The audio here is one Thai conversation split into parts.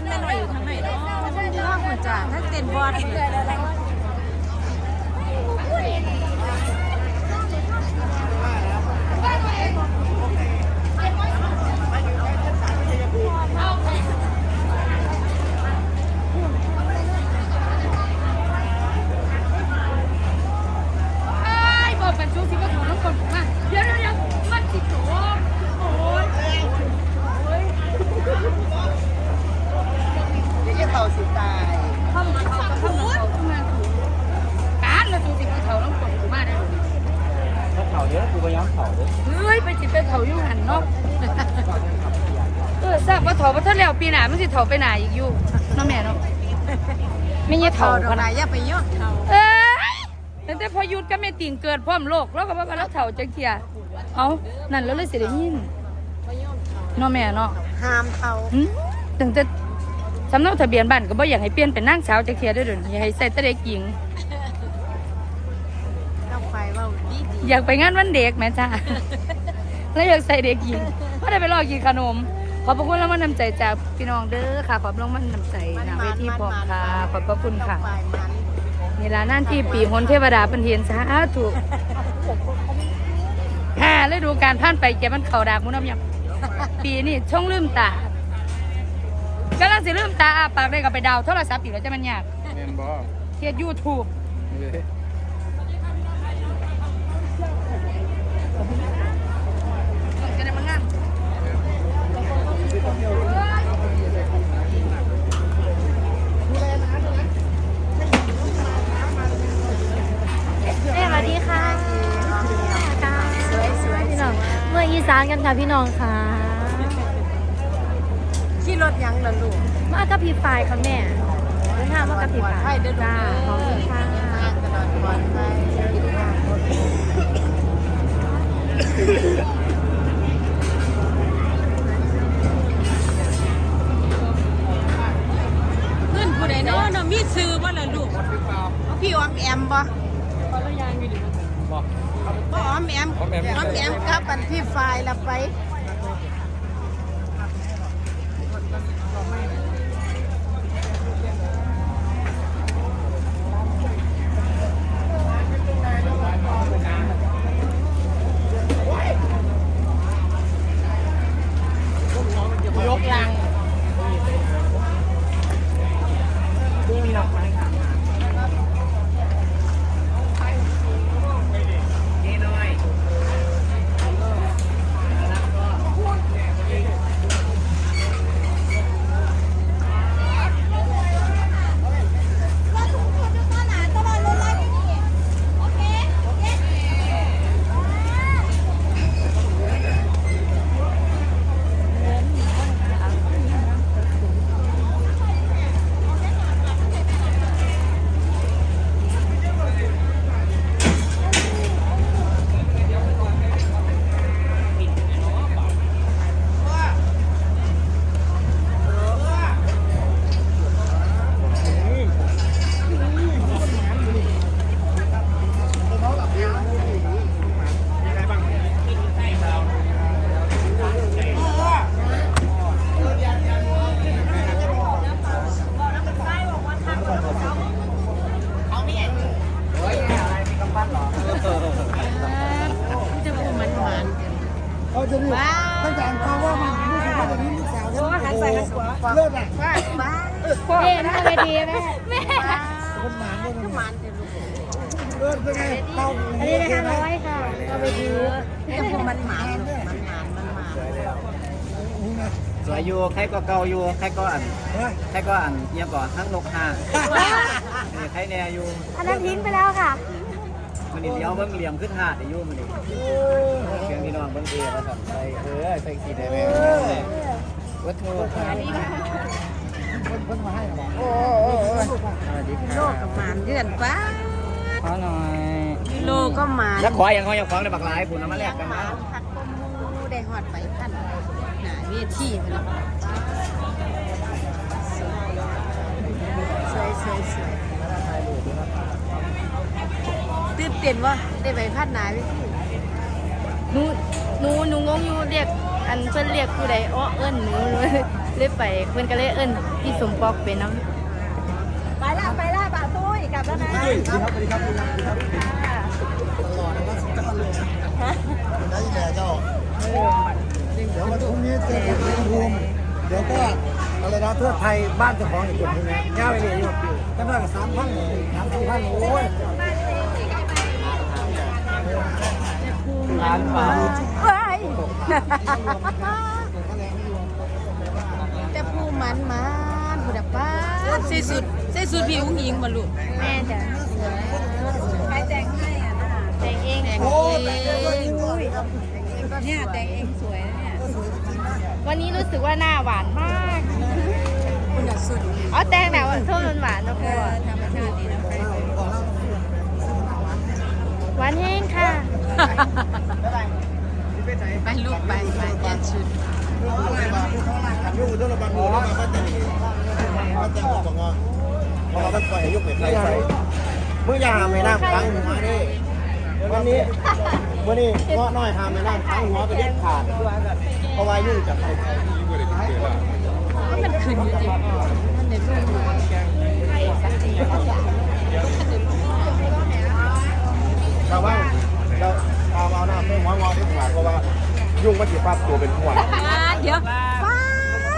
นแม่หนอยู่ทางไหนเนาะมันว่างหัวจ่าถ้าเต้นบอลเลด เขาสิตายทำเขาก็ทำเขาทำงานถูกการมาดูสิว่าเขาต้องกดมาได้หรือถ้าเขาเยอะกูไปย้อมเขาด้วยเฮ้ยไปจิไปเถาอยู่หันเนาะเออทราบว่าเถาว่าถ้าแล้วปีหน้ามันสิเถาไปไหนอีกอยู่เนาะแม่เนาะไม่ใช่เถาดอกขไหนาดอย่าไปยอดเขาเอ้ยตั้งแต่พอหยุดก็แม่ติ่งเกิดพร้อมโลกแล้วก็ว่าแล้วเถาจังเทียเอานั่นแล้วเลยสิได้ยินเนาะแม่เนาะห้ามเขาหึตั้งแต่ สำเนาทะเบียนบ้านก็บ่อยากให้เปลี่ยนเป็นนางสาวจังเทียด้วยเดี๋ยวนี้อยากให้ใส่แต่เด็กหญิง ต้องไปว่าดีดีอยากไปงานวันเด็กแม่จ้า แล้วอยากใส่เด็กหญิงก็ได้ไปรอกินขนม ขอบพระคุณแล้วมันนำใจจากพี่น้องเด้อค่ะ ขอบพระคุณมันนำใจนะเวทีพร้อมค่ะ ขอบพระคุณค่ะ ต้องไปมันนี่ละนั่นที่ปีหนเทวดาเป็นเทียนสาธุฮ่าฤดูการผ่านไปแกมันเข่าดากมุน้ำยำปีนี้ช่องลืมตา กำลังสิลืมตาอาปากได้กับไปดาวโทรศัพท์อีกแล้วจะมันยากเมนบอเทียดยูทูบจะได้มางานแม่สวัสดีค่ะค่ะสวยสวยพี่น้องเมื่ออีสานกันค่ะพี่น้องค่ะ ขี่รถยังล่ะลูกมากับพี่ฝ่ายค่ะแม่เดินทางมากับพี่ฝ่ายให้เด้อจ้าลูกขอบคุณค่ะทางตลอดปลอดภัยเงินผู้ใดเนาะเนาะมีซื้อบ่ล่ะลูกพี่ออมแอมบ่บอกบ่ออมแอมออมแอมออมแอมกับอันพี่ฝ่ายละไป ยกลังนี่มีหนักไหมนี่หน่อย จะพูดมันหวาน เขา จะนี่ตั้งแต่เขาว่ามันลูกสาวนี้ลูกสาวฉันหันใส่หันขวาเลิศอะบ้าบ้าเอ๊ะน่าไปดีแม่แม่คนหมานด้วยคือนะมันจะลูกเลิศเป็นไงเราอันนี้ได้ห้าร้อยค่ะเอาไปดีจะพูดมันหวานลูกมันหวานมันหวานนี่นะสวยอยู่ใครก็เก่าอยู่ใครก็อันเฮ้ยใครก็อันเยี่ยมก่อนทั้งนกห่างนี่ใครแน่อยู่อันนั้นทิ้งไปแล้วค่ะ มันนี่เลี้ยวเบิ้งเหลี่ยมขึ้นหาดอยู่มันนี่เสียงพี่น้องเบิ้งเอแล้วครับใส่เออใส่ขีดได้ไหมวัตถุคนคนมาให้บอกโอ้โอ้โอ้สวัสดีคโลรักกับมันเดือนป้าขอหน่อยโลก็มาแล้วขออย่างเขาอย่างของในบักหลายผุนเอามาแลกกันมานะพักก้มมูได้หอดไปพันหนาเวทีมันสวยสวยสวย ตื่นเต้นวะได้ไปพันหนาเวทีหนูหนูหนูงงอยู่เรียก อันเพิ่นเรียกผู้ใดอ้อเอิ้นหนูเลยเลยไปเพิ่นก็เลยเอิ้นพี่สมปอกเป็นน้ำไปแล้วนะได้ครับสวัสดีครับสวัสดีครับได้แน่เจ้าเดี๋ยววันพรุ่งนี้เจอกันที่ภูมิเดี๋ยวก็อะไรนะทั่วไทยบ้านเจ้าของอีกคนใช่ไหมง่ายไปเลยอยู่ตั้งแต่สามพันสามสี่พันโอ้ย ร้านฟ้าว้ายแต่ผู้มันมันผู้ดับบ้านใส่สุดใส่สุดพี่อุ้งอิงบ่ลูกแม่จ้ะใครแต่งให้อะน่ะแต่งเองแต่งโอ้เอแต่งตัวงจริงด้วยครับเนี่ยแต่งเองสวยนะเนี่ยสวยจริงๆนะวันนี้รู้สึกว่าหน้าหวานมากคุณน่ะสุดเอาแต่งแบบว่าโทษมันหวานนะเอพ่ออธรรมชาติดีนะไปหวานแห้งค่ะ ไปลูกไปไปเปลี่ยนชุดยุ่งตัวละบางหัวมาก็แต่งก็แต่งตัวงอพอมันปล่อยให้ยุกไปใครใส่เมื่อยาไม่นั่งพังหัวดิวันนี้วันนี้เงาะน้อยหาไม่นั่งพังหัวไปเด็ดขาดเพราะว่ายุ่งจากใครมันขึ้นอยู่ดิมันเด็ดลูก ชาวบ้านเราเอาเอาหน้าไม่หัวงอเด็ดขาดเพราะว่า ยุ่งมันจะปรับตัวเป็นหัวอ่าเดี๋ยวป้า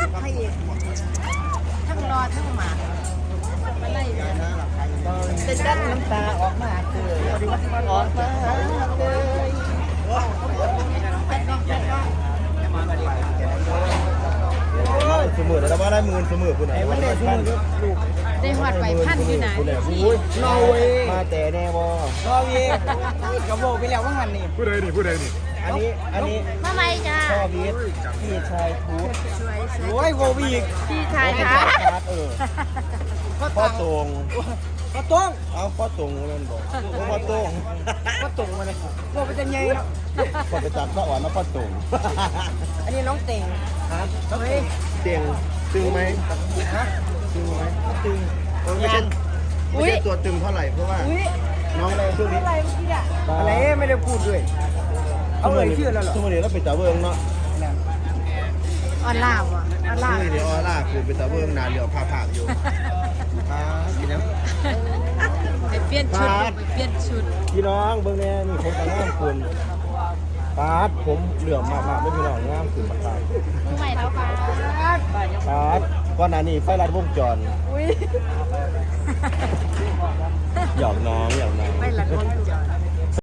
ดพระเอกทั้งรอทั้งหมามาไล่เลยจะจัดน้ำตาออกมาเกยออกมาเกยสมือแต่ว่าได้หมื่นสมือคุณไหนวันนี้สมือลูกได้หอดไปพันอยู่ไหนคุณไหนอุ้ยนอร์เวย์มาแต่แน่บอรอวีกระโบไปแล้วว่างันนี่ผู้ใดนี่ผู้ใดนี่ อันนี้ อันนี้มาใหม่จ้าพ่อบีทพี่ชายพูดโอ้ยโววีกพี่ชายพ่อคะชาร์เออพ่อตรงก็ต้องเอาพ่อตรงนั่นบอกพ่อตรงก็ตรงมาเลยโวไปจะไงพ่อไปจับก็อ่อนแล้วพ่อตรงอันนี้น้องเต่งครับเตียงตึงไหมฮะตึงไหมตึงไม่ใช่ไม่ใช่ตัวตึงเท่าไหร่เพราะว่าน้องในช่วงนี้อะไรไม่ได้พูดด้วย เอาเลยชื่อแล้วเหรอช่วงนี้เราเป็นตาเวิงเนาะออนลาวอะออนลาวช่วงนี้เดี๋ยวออร่าคือเป็นตาเวิงนานเดียวพาผากอยู่อ่าพี่น้องไปเปลี่ยนชุดลูกไปเปลี่ยนชุดพี่น้องเบิ่งแน่นี่ผมกับงามคุณปาดผมเหลื่อมมากๆไม่พี่น้องงามขึ้นมากมาใหม่แล้วค่ะๆปาดก่อนหน้านี้ไฟลัดวงจรหยอกน้องหยอกน้องไม่หลักคนจอด